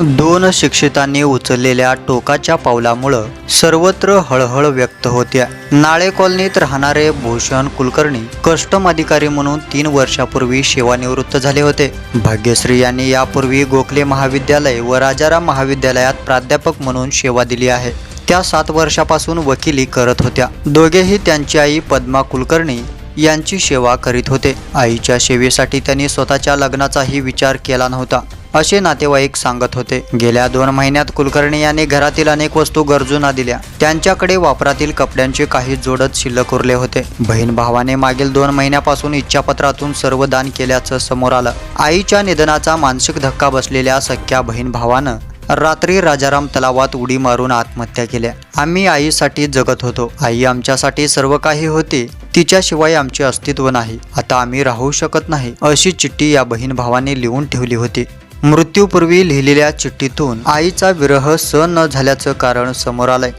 दोन शिक्षितांनी उचललेल्या टोकाच्या पावलामुळं सर्वत्र हळहळ व्यक्त होत्या. नाळे कॉलनीत राहणारे भूषण कुलकर्णी कस्टम अधिकारी म्हणून तीन वर्षापूर्वी सेवानिवृत्त झाले होते. भाग्यश्री यांनी यापूर्वी गोखले महाविद्यालय व राजाराम महाविद्यालयात प्राध्यापक म्हणून सेवा दिली आहे. त्या सात वर्षापासून वकिली करत होत्या. दोघेही त्यांची आई पद्मा कुलकर्णी यांची सेवा करीत होते. आईच्या सेवेसाठी त्यांनी स्वतःच्या लग्नाचाही विचार केला नव्हता. असे नातेवाईक सांगत होते. गेल्या दोन महिन्यात कुलकर्णी यांनी घरातील अनेक वस्तू गरजूंना दिल्या. त्यांच्याकडे वापरातील कपड्यांचे काही जोडत शिल्लक उरले होते. बहीण भावाने मागील दोन महिन्यापासून इच्छापत्रातून सर्व दान केल्याचं समोर आलं. आईच्या निधनाचा मानसिक धक्का बसलेल्या सख्या बहीण भावानं रात्री राजाराम तलावात उडी मारून आत्महत्या केल्या. आम्ही आईसाठी जगत होतो. आई आमच्यासाठी सर्व काही होती. तिच्याशिवाय आमचे अस्तित्व नाही. आता आम्ही राहू शकत नाही अशी चिठ्ठी या बहीण भावाने लिहून ठेवली होती. मृत्यूपूर्वी लिहिलेल्या चिठ्ठीतून आईचा विरह सहन न झाल्याचं कारण समोर आलंय.